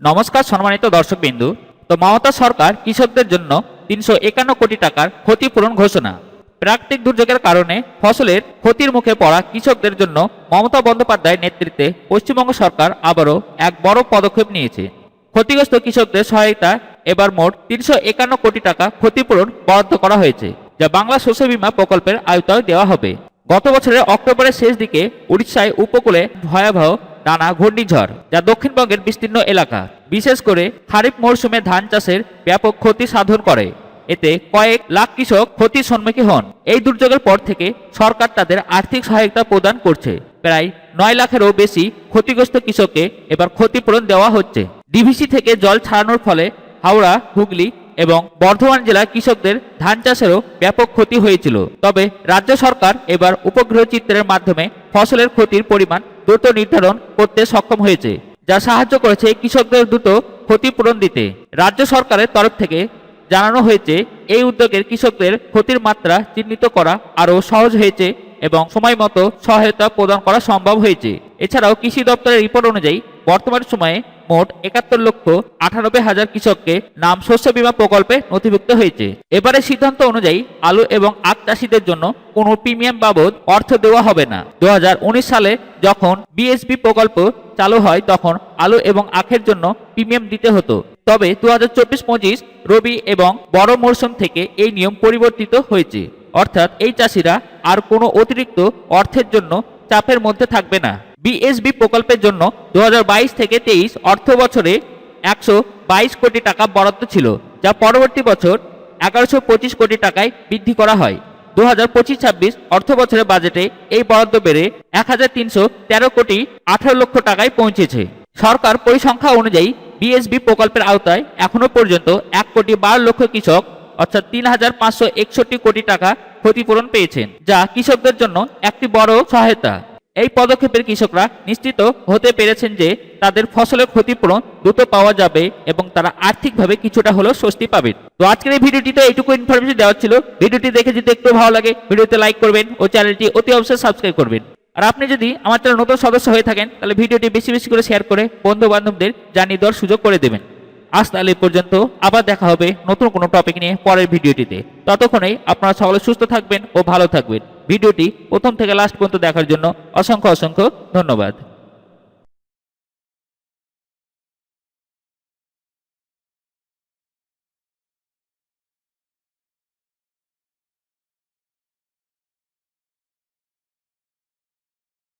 নমস্কার সম্মানিত দর্শকবিন্দু, তো মমতা সরকার কৃষকদের জন্য তিনশো একান্ন কোটি টাকার ক্ষতিপূরণ ঘোষণা। প্রাকৃতিক দুর্যোগের কারণে ফসলের ক্ষতির মুখে পড়া কৃষকদের জন্য মমতা বন্দ্যোপাধ্যায়ের নেতৃত্বে পশ্চিমবঙ্গ সরকার আবারও এক বড় পদক্ষেপ নিয়েছে। ক্ষতিগ্রস্ত কৃষকদের সহায়তা এবার মোট তিনশো একান্ন কোটি টাকা ক্ষতিপূরণ বরাদ্দ করা হয়েছে, যা বাংলা শস্য বীমা প্রকল্পের আয়তায় দেওয়া হবে। গত বছরের অক্টোবরের শেষ দিকে উড়িষ্যায় উপকূলে ভয়াবহ টানা ঘূর্ণিঝড়, যা দক্ষিণবঙ্গের বিস্তীর্ণ এলাকা। বিশেষ করে খারিফ মরশুমে ধান চাষের ব্যাপক ক্ষতি সাধন করে। এতে কয়েক লাখ কৃষক ক্ষতির সম্মুখীন হন। এই দুর্যোগের পর থেকে সরকার তাদের আর্থিক সহায়তা প্রদান করছে। প্রায় নয় লাখেরও বেশি ক্ষতিগ্রস্ত কৃষককে এবার ক্ষতিপূরণ দেওয়া হচ্ছে। ডিভিসি থেকে জল ছাড়ানোর ফলে হাওড়া, হুগলি এবং বর্ধমান জেলার কৃষকদের ধান চাষেরও ব্যাপক ক্ষতি হয়েছিল। তবে রাজ্য সরকার এবার উপগ্রহ চিত্রের মাধ্যমে ফসলের ক্ষতির পরিমাণ দ্রুত নির্ধারণ করতে সক্ষম হয়েছে, যা সাহায্য করেছে কৃষকদের দ্রুত ক্ষতিপূরণ দিতে। রাজ্য সরকারের তরফ থেকে জানানো হয়েছে, এই উদ্যোগের কৃষকদের ক্ষতির মাত্রা চিহ্নিত করা আরও সহজ হয়েছে এবং সময় মতো সহায়তা প্রদান করা সম্ভব হয়েছে। এছাড়াও কৃষি দপ্তরের রিপোর্ট অনুযায়ী, বর্তমান সময়ে মোট একাত্তর লক্ষ আটানব্বই হাজার কৃষককে নাম শস্য বীমা প্রকল্পে নথিভুক্ত হয়েছে। এবারে সিদ্ধান্ত অনুযায়ী আলু এবং আখ চাষিদের জন্য কোনো প্রিমিয়াম বাবদ অর্থ দেওয়া হবে না। দু হাজার উনিশ সালে যখন বিএসবি প্রকল্প চালু হয়, তখন আলু এবং আখের জন্য প্রিমিয়াম দিতে হতো। তবে দু হাজার চব্বিশ পঁচিশ রবি এবং বড় মরশুম থেকে এই নিয়ম পরিবর্তিত হয়েছে। অর্থাৎ এই চাষিরা আর কোনো অতিরিক্ত অর্থের জন্য চাপের মধ্যে থাকবে না। বিএসবি প্রকল্পের জন্য দু হাজার বাইশ থেকে তেইশ অর্থ বছরে একশো বাইশ কোটি টাকা বরাদ্দ ছিল, যা পরবর্তী বছর এগারোশো পঁচিশ কোটি টাকায় বৃদ্ধি করা হয়। দু হাজার পঁচিশ ছাব্বিশ অর্থ বছরের বাজেটে এই বরাদ্দ বেড়ে এক হাজার তিনশো তেরো কোটি আঠারো লক্ষ টাকায় পৌঁছেছে। সরকার পরিসংখ্যা অনুযায়ী বিএসবি প্রকল্পের আওতায় এখনও পর্যন্ত এক কোটি বারো লক্ষ কৃষক, অর্থাৎ তিন হাজার পাঁচশো একষট্টি কোটি টাকা ক্ষতিপূরণ পেয়েছেন, যা কৃষকদের জন্য একটি বড় সহায়তা। এই পদক্ষেপের কৃষকরা নিশ্চিত হতে পেরেছেন যে তাদের ফসলের ক্ষতিপূরণ দ্রুত পাওয়া যাবে এবং তারা আর্থিকভাবে কিছুটা হলেও স্বস্তি পাবেন তো আজকের এই ভিডিওটিতে এইটুকু ইনফরমেশন দেওয়া ছিল। ভিডিওটি দেখে যদি একটু ভালো লাগে, ভিডিওতে লাইক করবেন ও চ্যানেলটি অতি অবশ্যই সাবস্ক্রাইব করবেন। আর আপনি যদি আমার চ্যানেল নতুন সদস্য হয়ে থাকেন, তাহলে ভিডিওটি বেশি বেশি করে শেয়ার করে বন্ধু বান্ধবদের জানিয়ে দেওয়ার সুযোগ করে দেবেন। আজ তাহলে পর্যন্ত, আবার দেখা হবে নতুন কোনো টপিক নিয়ে পরের ভিডিওটিতে। ততক্ষণেই আপনারা সকলে সুস্থ থাকবেন ও ভালো থাকবেন। ভিডিওটি প্রথম থেকে লাস্ট পর্যন্ত দেখার জন্য অসংখ্য অসংখ্য ধন্যবাদ।